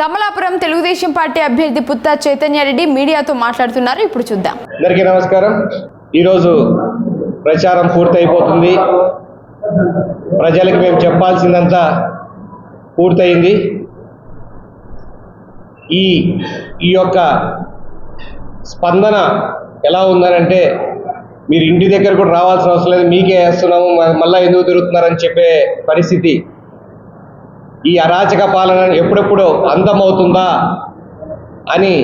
Kamalapuram Telugu Desam party అభ్యర్థి పుత్తా చైతన్యారెడ్డి మీడియాతో మాట్లాడుతున్నారు. ఇప్పుడు చూద్దాం. అందరికీ నమస్కారం. ఈరోజు ప్రచారం పూర్తయిపోతుంది. ప్రజలకు మేము చెప్పాల్సిందంతా పూర్తయింది. ఈ ఈ యొక్క స్పందన ఎలా ఉందనంటే మీరు ఇంటి దగ్గర కూడా రావాల్సిన అవసరం లేదు. మీకే వేస్తున్నాము మళ్ళీ ఎందుకు తిరుగుతున్నారని చెప్పే పరిస్థితి ఈ అరాచక పాలన ఎప్పుడెప్పుడు అందమవుతుందా అని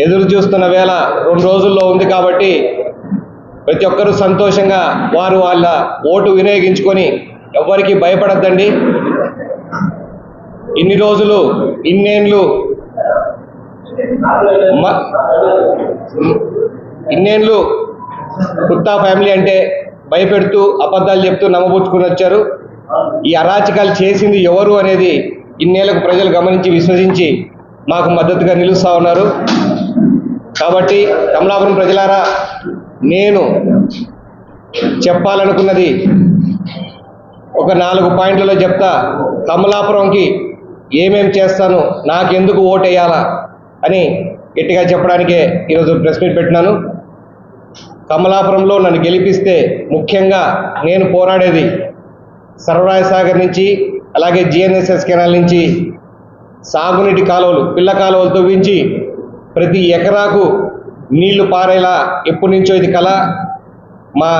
ఎదురు చూస్తున్న వేళ రెండు రోజుల్లో ఉంది కాబట్టి ప్రతి ఒక్కరూ సంతోషంగా వారు వాళ్ళ ఓటు వినియోగించుకొని ఎవ్వరికి భయపడద్దండి. ఇన్ని రోజులు ఇన్నేళ్ళు ఇన్నేళ్ళు కుత్తా ఫ్యామిలీ అంటే భయపెడుతూ అబద్ధాలు చెప్తూ నమ్మబుచ్చుకుని వచ్చారు. ఈ అరాచకాలు చేసింది ఎవరు అనేది ఇన్నేళ్ళకు ప్రజలు గమనించి విశ్వసించి మాకు మద్దతుగా నిలుస్తూ ఉన్నారు. కాబట్టి కమలాపురం ప్రజలారా నేను చెప్పాలనుకున్నది ఒక నాలుగు పాయింట్లలో చెప్తా. కమలాపురంకి ఏమేం చేస్తాను నాకెందుకు ఓటేయాలా అని గట్టిగా చెప్పడానికే ఈరోజు ప్రెస్ మీట్ పెట్టినాను. కమలాపురంలో నన్ను గెలిపిస్తే ముఖ్యంగా నేను పోరాడేది సర్వరాయ సాగర్ నుంచి అలాగే జిఎన్ఎస్ఎస్ కెనాల్ నుంచి సాగునీటి కాలువలు పిల్ల కాలువలు తవ్వించి ప్రతి ఎకరాకు నీళ్ళు పారేలా ఎప్పటి నుంచో ఇది కళ. మా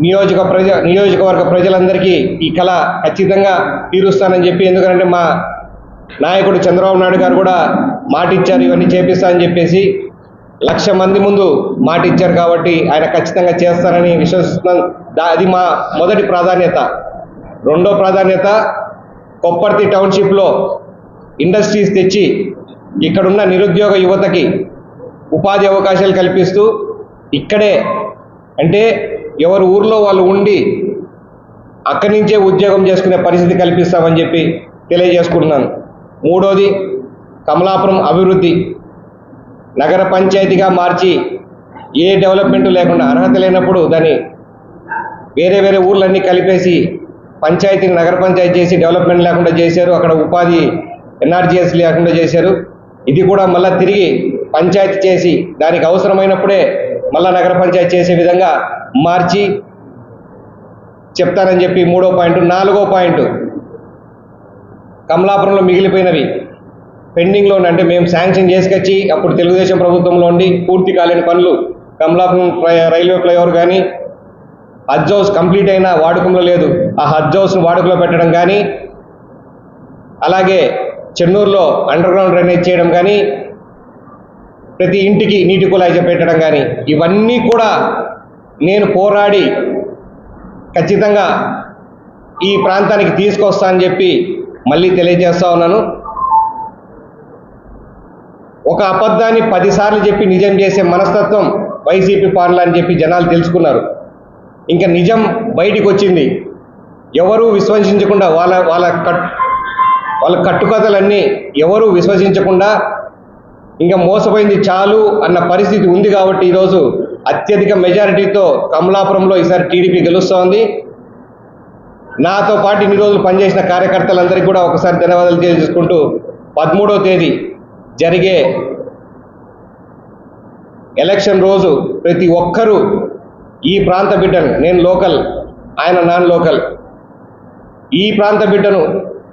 నియోజక ప్రజ నియోజకవర్గ ప్రజలందరికీ ఈ కళ ఖచ్చితంగా తీరుస్తానని చెప్పి ఎందుకంటే మా నాయకుడు చంద్రబాబు నాయుడు గారు కూడా మాటిచ్చారు ఇవన్నీ ఇవన్నీ చేపిస్తానని చెప్పేసి లక్ష మంది ముందు మాట ఇచ్చారు కాబట్టి ఆయన ఖచ్చితంగా చేస్తారని విశ్వసిస్తున్నాం. దా- అది మా మొదటి ప్రాధాన్యత. రెండో ప్రాధాన్యత కొప్పర్తి టౌన్షిప్లో ఇండస్ట్రీస్ తెచ్చి ఇక్కడున్న నిరుద్యోగ యువతకి ఉపాధి అవకాశాలు కల్పిస్తూ ఇక్కడే అంటే ఎవరు ఊర్లో వాళ్ళు ఉండి అక్కడి నుంచే ఉద్యోగం చేసుకునే పరిస్థితి కల్పిస్తామని చెప్పి తెలియజేసుకుంటున్నాను. మూడోది కమలాపురం అభివృద్ధి. నగర పంచాయతీగా మార్చి ఏ డెవలప్మెంట్ లేకుండా అర్హత లేనప్పుడు దాన్ని వేరే వేరే ఊర్లన్నీ కలిపేసి పంచాయతీని నగర పంచాయతీ చేసి డెవలప్మెంట్ లేకుండా చేశారు. అక్కడ ఉపాధి ఎన్ఆర్జీఎస్ లేకుండా చేశారు. ఇది కూడా మళ్ళీ తిరిగి పంచాయతీ చేసి దానికి అవసరమైనప్పుడే మళ్ళా నగర పంచాయతీ చేసే విధంగా మార్చి చెప్తానని చెప్పి మూడో పాయింట్ నాలుగో పాయింట్. కమలాపురంలో మిగిలిపోయినవి. పెండింగ్లో ఉన్న- అంటే మేము శాంక్షన్ చేసుకొచ్చి అప్పుడు తెలుగుదేశం ప్రభుత్వంలో ఉండి పూర్తి కాలేని పనులు కమలాపురం రైల్వే ఫ్లైఓవర్ కానీ హజ్ హౌస్ కంప్లీట్ అయినా వాడుకంలో లేదు. ఆ హజ్ హౌస్ను వాడుకలో పెట్టడం కానీ అలాగే చెన్నూరులో అండర్ గ్రౌండ్ డ్రైనేజ్ చేయడం కానీ ప్రతి ఇంటికి నీటి కుళాయి పెట్టడం కానీ ఇవన్నీ కూడా నేను పోరాడి ఖచ్చితంగా ఈ ప్రాంతానికి తీసుకొస్తా అని చెప్పి మళ్ళీ తెలియజేస్తా ఉన్నాను. ఒక అబద్ధాన్ని పదిసార్లు చెప్పి నిజం చేసే మనస్తత్వం వైసీపీ పాలన అని చెప్పి జనాలు తెలుసుకున్నారు. ఇంకా నిజం బయటికి వచ్చింది ఎవరు విశ్వసించకుండా వాళ్ళ వాళ్ళ కట్ వాళ్ళ కట్టుకథలన్నీ ఎవరూ విశ్వసించకుండా ఇంకా మోసపోయింది చాలు అన్న పరిస్థితి ఉంది కాబట్టి ఈరోజు అత్యధిక మెజారిటీతో కమలాపురంలో ఈసారి టీడీపీ గెలుస్తోంది. నాతో పాటు ఇన్ని రోజులు పనిచేసిన కార్యకర్తలందరికీ కూడా ఒకసారి ధన్యవాదాలు తెలియజేసుకుంటూ పదమూడవ తేదీ జరిగే ఎలక్షన్ రోజు ప్రతి ఒక్కరూ ఈ ప్రాంత బిడ్డను నేను లోకల్ ఆయన నాన్ లోకల్ ఈ ప్రాంత బిడ్డను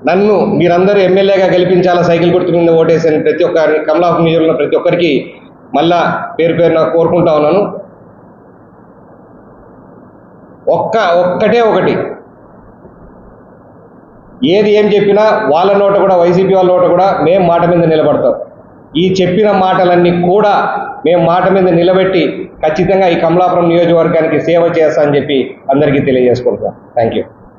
నన్ను మీరందరూ ఎమ్మెల్యేగా గెలిపించాలా సైకిల్ గుర్తు మీద ఓటేసాను ప్రతి ఒక్కరి కమలాఫ్ నియోజకవర్గంలో ప్రతి ఒక్కరికి మళ్ళా పేరు పేరున కోరుకుంటా ఉన్నాను. ఒక్క ఒక్కటే ఒకటి. ఏది ఏం చెప్పినా వాళ్ళ నోట కూడా వైసీపీ వాళ్ళ నోట కూడా మేము మాట మీద నిలబడతాం. ఈ చెప్పిన మాటలన్నీ కూడా మేము మాట మీద నిలబెట్టి ఖచ్చితంగా ఈ కమలాపురం నియోజకవర్గానికి సేవ చేస్తా అని చెప్పి అందరికీ తెలియజేసుకుంటాం థ్యాంక్ యూ